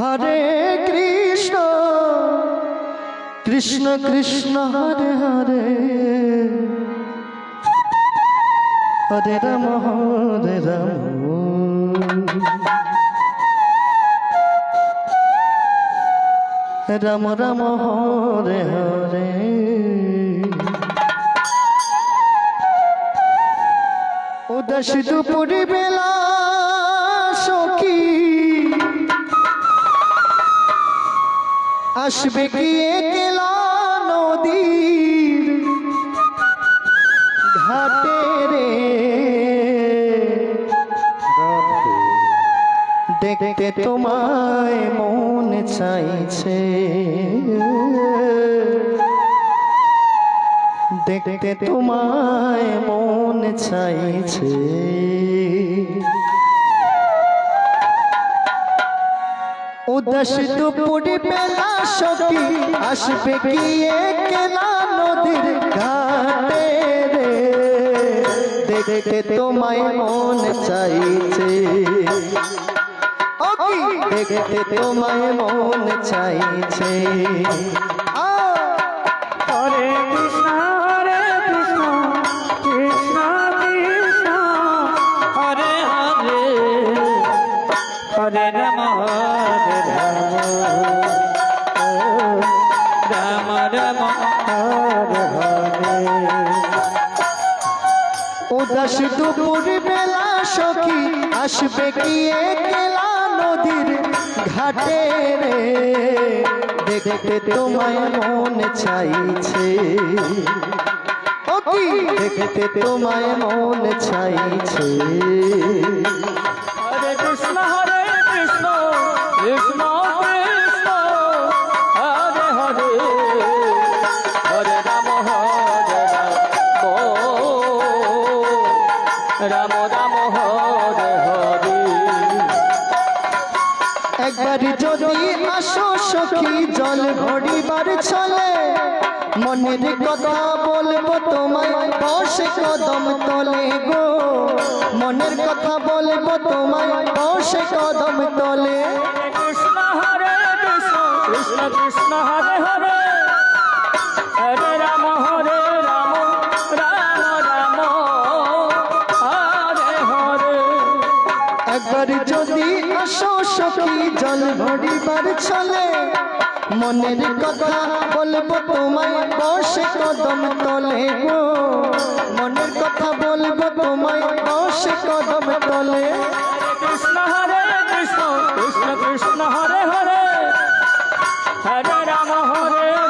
হরে কৃষ্ণ কৃষ্ণ কৃষ্ণ, হরে হরে। হরে রাম হরে রাম। রাম রাম, হরে হরে। উদাস দুপুরি বেলা আসবে কি একলা নদীর ঘাটে রে? দেখতে তোমায় মন চাইছে। দেখতে তোমায় মন চাইছে। উদাস দুপুরি বেলা সখী আসবে কি কেনা নদীর ঘাটে রে? দেখে তোমায় মন চাইছে। দেখতে তোমায় মন চাইছে। উদাস দুপুর বেলা সখী আসবে কি একলা নদীর ঘাটে রে? দেখতে তোমায় মন চাইছে। ও কি? দেখতে তোমায় মন চাইছে। হরে কৃষ্ণ হরে কৃষ্ণ কৃষ্ণ। আসো সখী, জল ভরিবার চলে মনের কথা বলব তোমায়, বসে কদম তলে গো। মনের কথা বলব তোমায়, বসে কদম তলে। কৃষ্ণ হরে কৃষ্ণ কৃষ্ণ কৃষ্ণ হরে হরে। হরে রাম হরে সখী জল ভরিবার চলে মনের কথা বলব তোমায়, বসে কদম তলে গো। মনের কথা বলব তোমায়, বসে কদম তলে। কৃষ্ণ হরে কৃষ্ণ কৃষ্ণ কৃষ্ণ হরে হরে হরে রাম হরে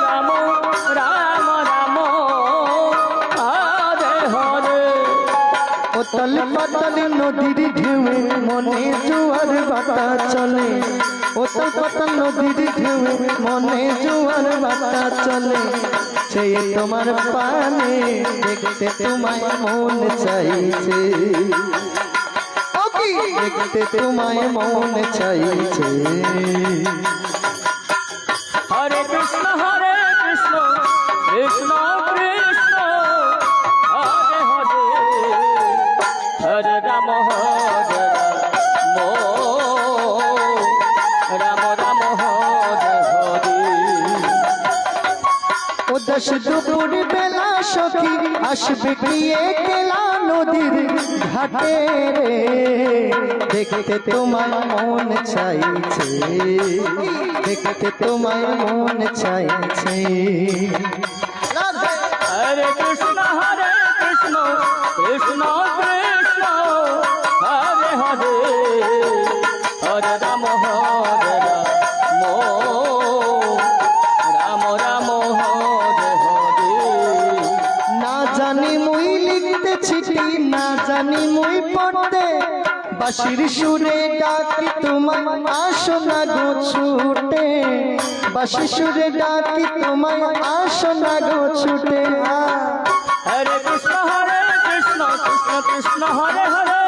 ওতল পাতল নদীর ঢেউয়ে মনে জোয়ার বাতা চলে। ওতল পাতল নদীর ঢেউয়ে মনে জোয়ার বাতা চলে। সেই তোমার পানে দেখতে তোমায় মন চাইছে। দেখতে তোমায় মন চাইছে। উদাস দুপুর বেলা সখী। আসবে গিয়ে কেলা নদীর ঘাটে রে? দেখতে তোমার মন চাইছে। দেখতে তোমার মন চাইছে। আরে কৃষ্ণ বাসির সুরে ডাকি তোমায় আসো না গো ছুটে। বাসি সুরে ডাকি তোমায় আসো না গো ছুটে। হরে কৃষ্ণ হরে কৃষ্ণ কৃষ্ণ কৃষ্ণ হরে হরে।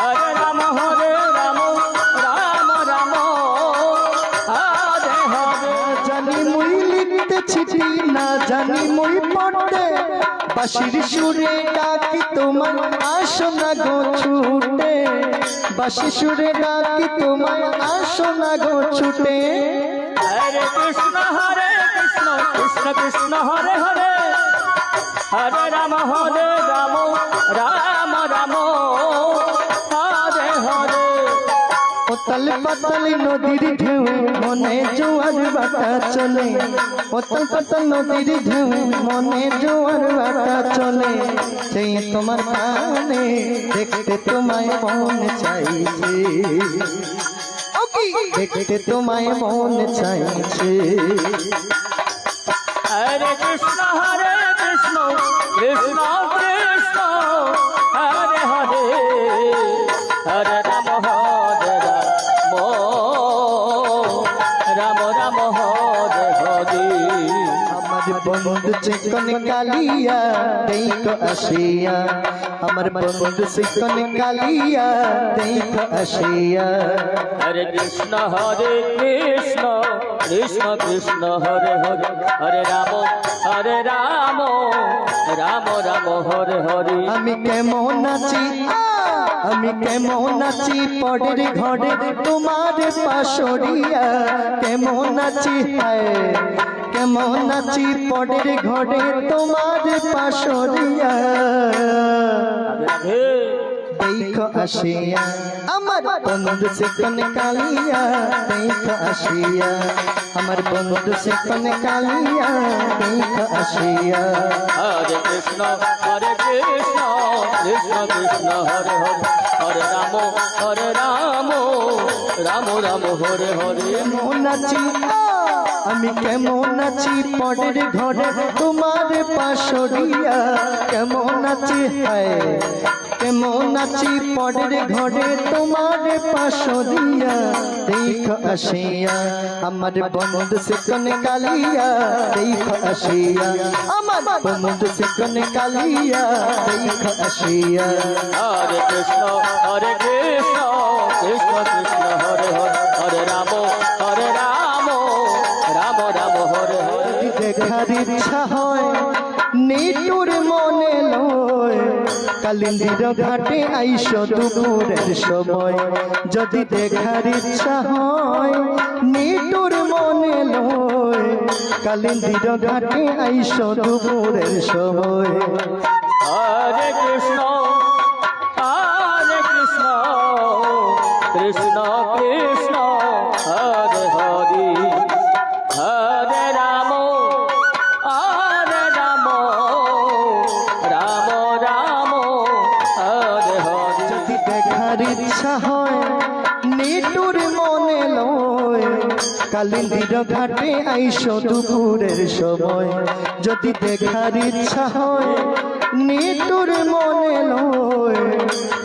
হরে রাম হরে রাম রাম রাম। হরে হরে। জানি মুই লিখতে চিঠি না জানি মুই পড়তে। বাসির সুরে ডাকি তোমার আসো না গো ছুটে। বাসি সুরে ডাকি তোমার আসো না গো ছুটে। হরে কৃষ্ণ হরে কৃষ্ণ কৃষ্ণ কৃষ্ণ, হরে হরে। হরে রাম হরে রাম রাম রাম। ওতাল পাতাল নদীর ঢেউ মনে জোয়ার বাতা চলে। ওতাল পাতাল নদীর ঢেউ মনে জোয়ার বাতা চলে। সেই তোমার কানে দেখতে তোমায় মন চাইছে। দেখতে তোমায় মন চাইছে। হরে কৃষ্ণ হরে কৃষ্ণ কৃষ্ণ কৃষ্ণ হরে হরে। হরে বন্ধু চিকন কালিয়া দেখ আসিয়া। আমার বন্ধু চিকন কালিয়া দেখ আসিয়া। হরে কৃষ্ণ হরে কৃষ্ণ কৃষ্ণ কৃষ্ণ হরে হরে। হরে রাম হরে রাম রাম রাম হরে হরে। আমি কেমন আছি! আমি কেমন আছি? পরের ঘরে তোমার পাশরিয়া। কেমন আছি? হায় কেমন আছি পরের ঘরে তোমার পাশরিয়া। দেখো আসিয়া আমার বন্ধু সে কোন কালিয়া। দেখো আসিয়া আমার বন্ধু সে কোন কালিয়া। দেখো আসিয়া। হরে কৃষ্ণ হরে কৃষ্ণ কৃষ্ণ কৃষ্ণ হরে হরে হরে রাম হরে রাম রাম রাম হরে হরে। আ! আমি কেমন আছি পরের ঘরে? তোমার পাশরিয়া কেমন আছি? হায়, কেমন আছি পরের ঘরে? তোমার পাশরিয়া, দেখ আসিয়া, আমার বন্ধু সে কোন কালিয়া, দেখ আসিয়া, আমার বন্ধু সে কোন কালিয়া, দেখ আসিয়া। হরে কৃষ্ণ হরে কৃষ্ণ কৃষ্ণ কৃষ্ণ, হরে হরে। দেখার ইচ্ছা হয়, নিটুর মনে লয়। ঘাটে আইস দুপুরের সময়। যদি দেখার ইচ্ছা হয়, নিটুর মনে লয়। কালিন্দির ঘাটে আইস দুপুরের সময়। হরে কৃষ্ণ হরে কৃষ্ণ কৃষ্ণ। দেখার ইচ্ছা হয় নিটুর মনে লয়। কালিন্দির ঘাটে আইস দুপুরের সময়। যদি দেখার ইচ্ছা হয় নিটুর মনে লয়।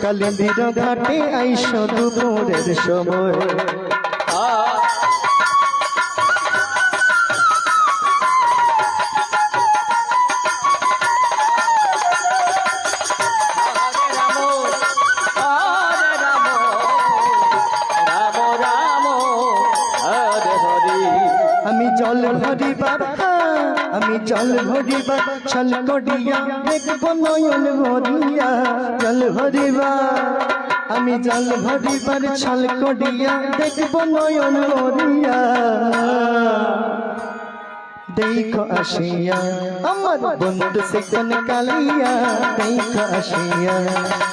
কালিন্দির ঘাটে আইস দুপুরের সময়। আমি জল ভরিবার হ্যাঁ, আমি জল ভরিবার ছল করিয়া দেখব নয়ন ভরিয়া জল ভরিবার আমি জল ভরিবার ছল করিয়া দেখব নয়ন ভরিয়া। দেখো আসিয়া আমার বন্ধু সেকন কালিয়া দেখো আসিয়া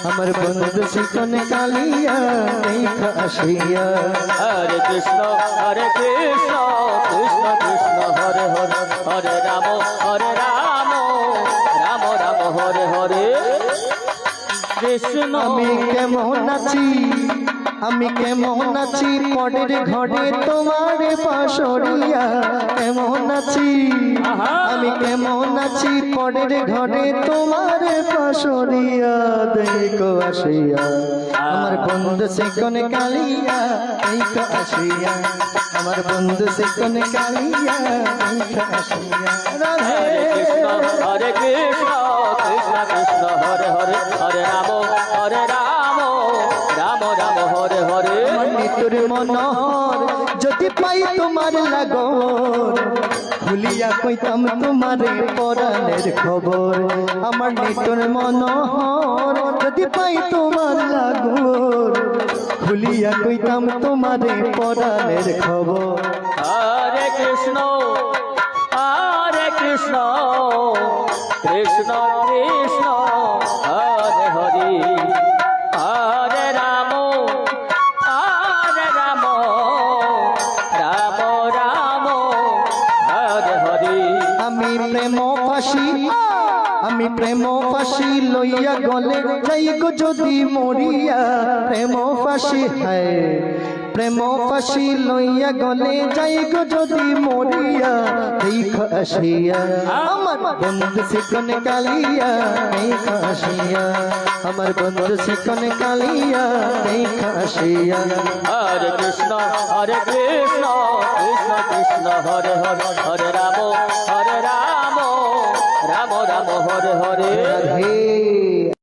আমার বন্ধু সেকন কালিয়া দেখো আসিয়া। হরে কৃষ্ণ হরে কৃষ্ণ। কৃষ্ণ কৃষ্ণ, হরে হরে হরে রাম হরে রাম রাম রাম, হরে হরে। কৃষ্ণ, আমি কেমন আছি? আমি কেমন আছি পরের ঘরে তোমার পাশরিয়া? কেমন আছি? আমি কেমন আছি পরের ঘরে তোমার পাশরিয়া? দেখো আসিয়া আমার বন্ধু সে কোন কালিয়া দেখো আসিয়া আমার বন্ধু সে কোন কালিয়া দেখো আসিয়া। হরে কৃষ্ণ হরে কৃষ্ণ কৃষ্ণ কৃষ্ণ হরে হরে হরে রাম। নিতুর মনোহর যদি পাই তোমার লাগর, ভুলিয়া কইতাম তোমারে পরাণের খবর। আমার নিটুর মনোহর যদি পাই তোমার লাগর, ভুলিয়া কইতাম তোমারে পরাণের খবর। হরে কৃষ্ণ হরে কৃষ্ণ কৃষ্ণ কৃষ্ণ। ফাঁসি। আমি প্রেম ফাঁসি লইয়া গলে যাই গো যদি মরিয়া। প্রেম ফাঁসি, হায়। প্রেম ফাঁসি লইয়া গলে যাই গো যদি মরিয়া। দেখ আসিয়া, আমার বন্ধু শিকন কালিয়া দেখ আসিয়া। আমার বন্ধু শিকন কালিয়া দেখ আসিয়া। হরে কৃষ্ণ হরে কৃষ্ণ কৃষ্ণ কৃষ্ণ, হরে হরে হরে রাম হরে রাম। রাম রাম হরে হরে।